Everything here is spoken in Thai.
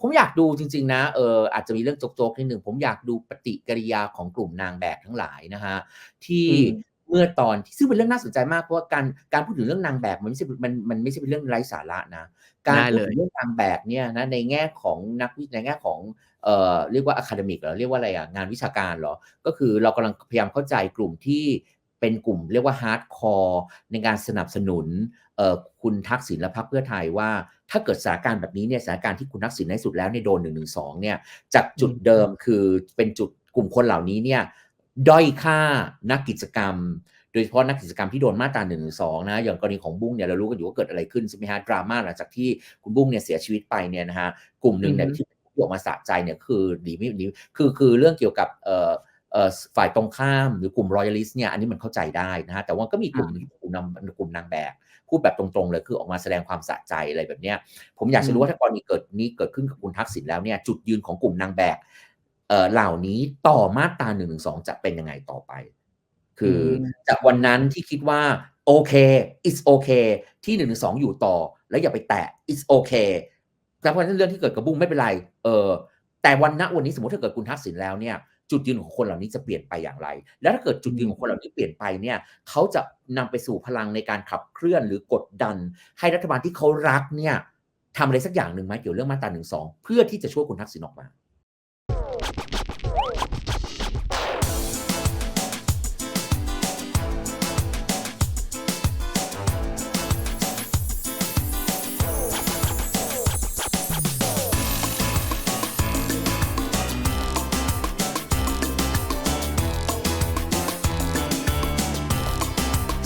ผมอยากดูจริง ๆ นะเอ่ออาจจะมีเรื่องโจ๊กๆนิดหนึ่งผมอยากดูปฏิกิริยาของกลุ่มนางแบกทั้งหลายนะครับที่อืมเมื่อตอนซึ่งเป็นเรื่องน่าสนใจมากเพราะว่าการการพูดถึงเรื่องนางแบกมันไม่ใช่มันมันไม่ใช่เป็นเรื่องไร้สาระนะกาไรด้เลพูดถึงยเรื่องนางแบกเนี่ยนะในแง่ของนักวิในแง่ของเอ่อเรียกว่า academic เหรอเรียกว่าอะไรอะงานวิชาการเหรอก็คือเรากำลังพยายามเข้าใจกลุ่มที่ เป็นกลุ่มเรียกว่า Hardcore ในการสนับสนุนเอ่อคุณทักษิณและพรรคเพื่อไทยว่า ถ้าเกิดสถานการณ์แบบนี้เนี่ยสถานการณ์ที่คุณทักษิณในที่สุดแล้วเนี่ยโดน112เนี่ยจากจุดอืมเดิมคือเป็นจุดกลุ่มคนเหล่านี้เนี่ยด้อยค่านักกิจกรรม โดยเฉพาะนักกิจกรรมที่โดนมาตรา112นะอย่างกรณีของบุ้งเนี่ยเรารู้กันอยู่ว่าเกิดอะไรขึ้นใช่ไหมครับ drama หลังจากที่คุณบุ้งเนี่ยเสียชีวิตไปเนี่ยนะครับกลุ่มหนึ่งเนี่ยอือฮึที่ที่ออกมาสะใจเนี่ยคือหนีไม่หนีคือคือเรื่องเกี่ยวกับเอ่อเอ่อ ฝ่ายตรงข้ามหรือกลุ่ม Royalist เนี่ยอันนี้มันเข้าใจได้นะครับแต่ว่าก็มีกลุ่มหนึ่งกลุ่มนำกลุ่มนางแบกพูดแบบตรงๆเลยคือออกมาแสดงความสะใจอะไรแบบเนี้ยผมอยากจะรู้ว่าถ้ากรณีเกิดนี้เกิดขึ้นกับคุณทักษิณแล้วเนี่ยจุดยืนของกลุ่มนางแบกเอ่อเหล่านี้ต่อมาตรา112จะเป็นยังไงต่อไปคอืือมจากวันนั้นที่คิดว่าโอเค It's okay ที่112อยู่ต่อ แล้วอย่าไปแตะ It's okay แต่เพราะฉะนั้นเรื่องที่เกิดกับบุ้งไม่เป็นไร เอ่อแต่วันณวันนี้สมมุติถ้าเกิดคุณทักษิณแล้วเนี่ย จุดยืนของคนเหล่านี้จะเปลี่ยนไปอย่างไร?แล้วถ้าเกิดจุดยืนของคนเหล่านี้เปลี่ยนไปเนี่ยเขาจะนำไปสู่พลังในการขับเคลื่อนหรือกดดัน ให้รัฐบาลที่เขารักเนี่ยทำอะไรสักอย่างหนึ่งไหมเกี่ยวเรื่องมาตราหนึ่งสองเพื่อที่จะช่วยคุณทักษิณออกมา